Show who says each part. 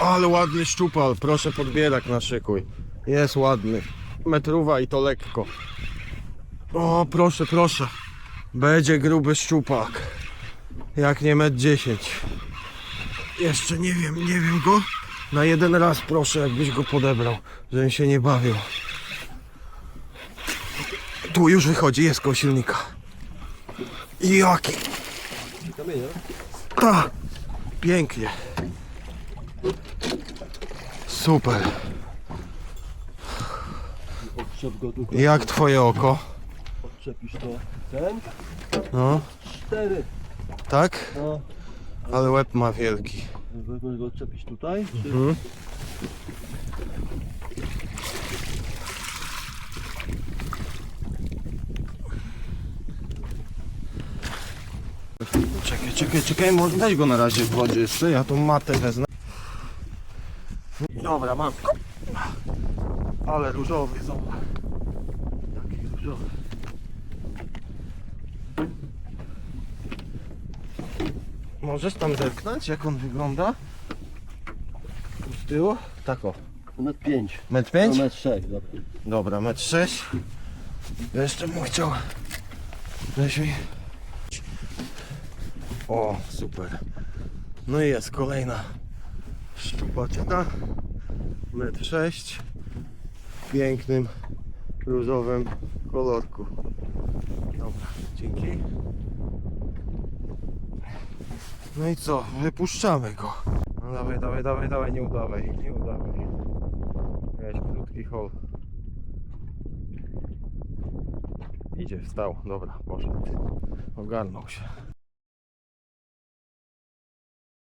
Speaker 1: Ale ładny szczupal, proszę podbierak naszykuj. Jest ładny. Metruwa i to lekko. O, proszę, proszę. Będzie gruby szczupak. Jak nie metr 10. Jeszcze nie wiem, nie wiem go. Na jeden raz proszę, jakbyś go podebrał, żebym się nie bawił. Tu już wychodzi, jest koło silnika. Jaki?
Speaker 2: Kamienia?
Speaker 1: Ta, pięknie. Super.
Speaker 2: Odczep go tylko.
Speaker 1: Jak twoje oko?
Speaker 2: Odczepisz to. Ten?
Speaker 1: No,
Speaker 2: Cztery.
Speaker 1: tak?
Speaker 2: No.
Speaker 1: Ale łeb ma wielki.
Speaker 2: Możesz go odczepić tutaj? Czy...
Speaker 1: Mhm. Czekaj, czekaj, czekaj, może daj go na razie w wodzie jeszcze, ja tą matę wezmę. Dobra, mam. Ale różowy, zobacz. Taki różowy. Możesz tam zerknąć, jak on wygląda? Tu z tyłu? Tak o.
Speaker 2: Metr pięć.
Speaker 1: Metr
Speaker 2: No,
Speaker 1: pięć?
Speaker 2: metr sześć, dobra.
Speaker 1: Dobra, metr sześć. Ja jeszcze bym chciał. Weź mi. O, super. No i jest kolejna szczupaczka. Metr sześć. W pięknym, różowym kolorku. Dobra, dzięki. No i co? Wypuszczamy go. No dawaj, dawaj, dawaj, dawaj, nie udawaj, nie udawaj. Weź krótki hol. Idzie, wstał, dobra, poszedł. Ogarnął się.